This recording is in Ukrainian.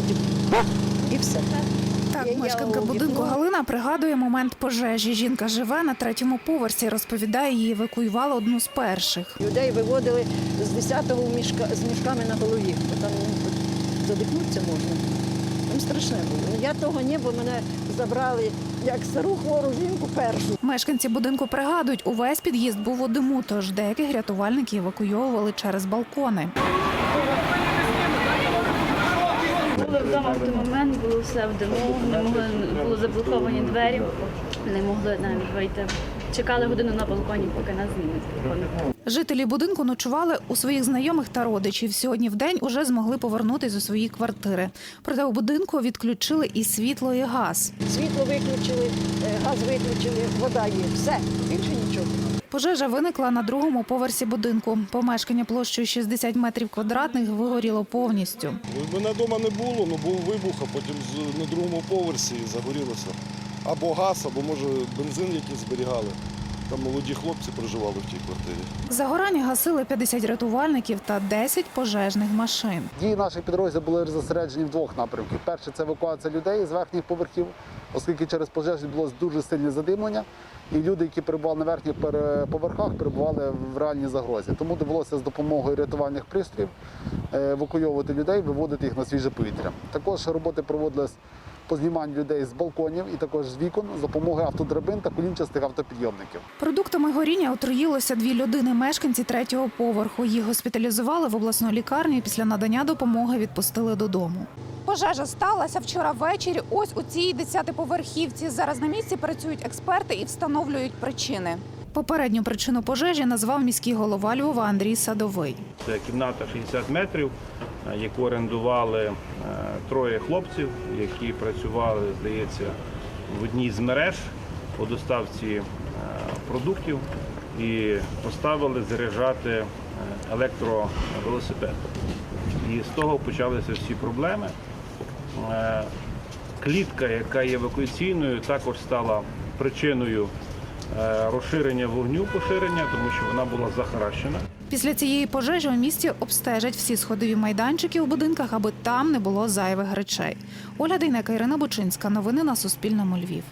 тільки і все. Так, мешканка будинку Галина пригадує момент пожежі. Жінка живе на третьому поверсі. Розповідає, її евакуювали одну з перших. Людей виводили з 10-го мішка, з мішками на голові, бо там ну, задихнутися можна. Там страшне було. Ну, Я того не, бо мене забрали як стару хвору жінку першу. Мешканці будинку пригадують, увесь під'їзд був у диму, тож деяких рятувальники евакуйовували через балкони. Були вдома в той момент, було все в диму, не могли, були заблоковані двері, не могли навіть вийти. Чекали годину на балконі, поки нас знімуть. Жителі будинку ночували у своїх знайомих та родичів. Сьогодні в день уже змогли повернутися у свої квартири. Проте у будинку відключили і світло, і газ. Світло виключили, е, газ виключили, вода є. Все, більше нічого. Пожежа виникла на другому поверсі будинку. Помешкання площею 60 метрів квадратних вигоріло повністю. Мене вдома не було, ну був вибух, а потім з- на другому поверсі загорілося. Або газ, або може бензин якийсь зберігали. Там молоді хлопці проживали в тій квартирі. Загорання гасили 50 рятувальників та 10 пожежних машин. Дії наших підрозділів були зосереджені в двох напрямках. Перше це евакуація людей з верхніх поверхів, оскільки через пожежі було дуже сильне задимлення, і люди, які перебували на верхніх поверхах, перебували в реальній загрозі. Тому довелося з допомогою рятувальних пристроїв е, евакуйовувати людей, виводити їх на свіже повітря. Також роботи проводились по зніманню людей з балконів і також з вікон з допомогою автодрабин та колінчастих автопідйомників. Продуктами горіння отруїлося дві людини, мешканці третього поверху. Їх госпіталізували в обласну лікарню і після надання допомоги відпустили додому. Пожежа сталася вчора ввечері. Ось у цій десятиповерхівці. Зараз на місці працюють експерти і встановлюють причини. Попередню причину пожежі назвав міський голова Львова Андрій Садовий. Це кімната 60 метрів, е, яку орендували е, троє хлопців, які працювали, здається, в одній з мереж по доставці е, продуктів і поставили заряджати електровелосипед. І з того почалися всі проблеми. Е, Клітка, яка є евакуаційною, також стала причиною е, розширення вогню, поширення, тому що вона була захаращена. Після цієї пожежі у місті обстежать всі сходові майданчики у будинках, аби там не було зайвих речей. Оля Дейнека, Ірина Бучинська. Новини на Суспільному. Львів.